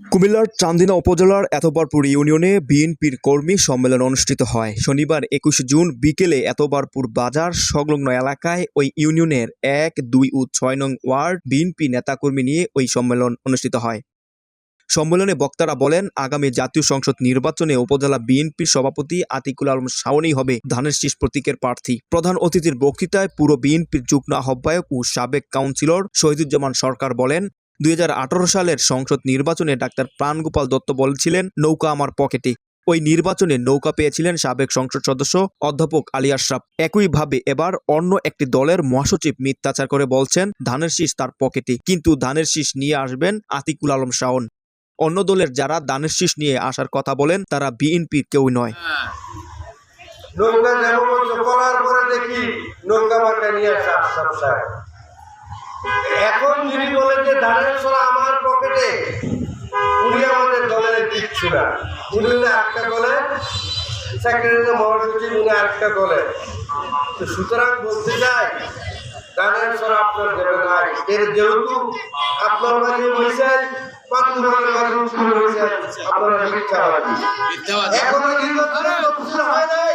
কুমিল্লার চান্দিনা উপজেলার এতবারপুর ইউনিয়নে বিএনপির কর্মী সম্মেলন অনুষ্ঠিত হয়। শনিবার একুশে জুন বিকেলে এতবারপুর বাজার সংলগ্ন এলাকায় ওই ইউনিয়নের এক, দুই ও ছয় নং ওয়ার্ড বিএনপি নেতাকর্মী নিয়ে ওই সম্মেলন অনুষ্ঠিত হয়। সম্মেলনে বক্তারা বলেন, আগামী জাতীয় সংসদ নির্বাচনে উপজেলা বিএনপির সভাপতি আতিকুল আলম শাওনই হবে ধানের শীষ প্রতীকের প্রার্থী। প্রধান অতিথির বক্তৃতায় পুরো বিএনপির যুগ্ম আহ্বায়ক ও সাবেক কাউন্সিলর শহীদুজ্জামান সরকার বলেন দুই হাজার আঠারো সালের সংসদ নির্বাচনে ডাক্তার প্রাণগোপাল দত্ত বলেছিলেন, নৌকা আমার পকেটে। ওই নির্বাচনে নৌকা পেয়েছিলেন সাবেক সংসদ সদস্য অধ্যাপক আলী আশরাফ। একইভাবে এবার অন্য একটি দলের মহাসচিব মিথ্যাচার করে বলছেন, ধানের শীষ তার পকেটে, কিন্তু ধানের শীষ নিয়ে আসবেন আতিকুল আলম শাওন। অন্য দলের যারা ধানের শীষ নিয়ে আসার কথা বলেন, তারা বিএনপির কেউ নয়। নৌকা নৌকা নিয়ে আসে এখন যিনি বলেন যে ধানের সরা আমার পকেটে। উনি আমাদের দলের কিচ্ছু না উনি একটা দলের সেক্রেটারি মহাসচিব উনি আরেকটা দলের তো সুতরাং বলতে চাই ধানের সরা আপনার দলে নাই। এর যেহেতু আপনার বাড়ি হয়েছেন পাতুরের বাড়ি হয়েছেন আপনারা মিথ্যাবাদী। এখনও নির্বাচনের তফসিল হয় নাই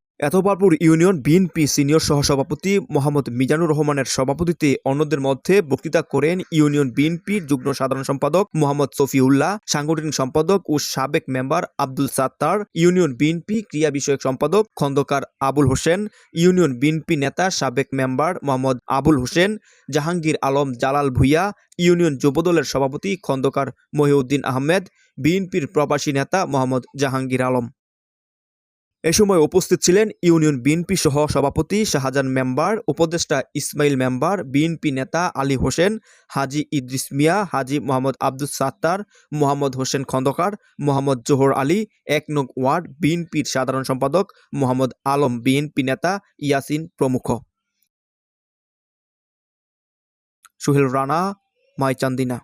এতবারপুর ইউনিয়ন, বিএনপি সিনিয়র সহসভাপতি মোহাম্মদ মিজানুর রহমানের সভাপতিত্বে অন্যদের মধ্যে বক্তৃতা করেন ইউনিয়ন বিএনপির যুগ্ম সাধারণ সম্পাদক মোহাম্মদ সফিউল্লাহ সাংগঠনিক সম্পাদক ও সাবেক member Abdul Sattar, union, BNP ক্রিয়া বিষয়ক সম্পাদক খন্দকার আবুল হোসেন, ইউনিয়ন, বিএনপি নেতা সাবেক মেম্বার মোহাম্মদ আবুল হোসেন, জাহাঙ্গীর আলম জালাল ভুইয়া, ইউনিয়ন যুবদলের সভাপতি খন্দকার মহিউদ্দিন আহমেদ, বিএনপির প্রবাসী নেতা মোহাম্মদ জাহাঙ্গীর আলম। এ সময় উপস্থিত ছিলেন ইউনিয়ন বিএনপি সহ সভাপতি শাহজাহান মেম্বার, উপদেষ্টা ইসমাইল মেম্বার, বিএনপি নেতা আলী হোসেন, হাজি ইদ্রিস মিয়া, হাজি মোহাম্মদ আব্দুল সাত্তার, মোহাম্মদ হোসেন খন্দকার, মোহাম্মদ জোহর আলী, এক নং ওয়ার্ড, বিএনপির সাধারণ সম্পাদক মোহাম্মদ আলম, বিএনপি নেতা ইয়াসিন প্রমুখ। সুহেল রানা, মাইচান্দিনা।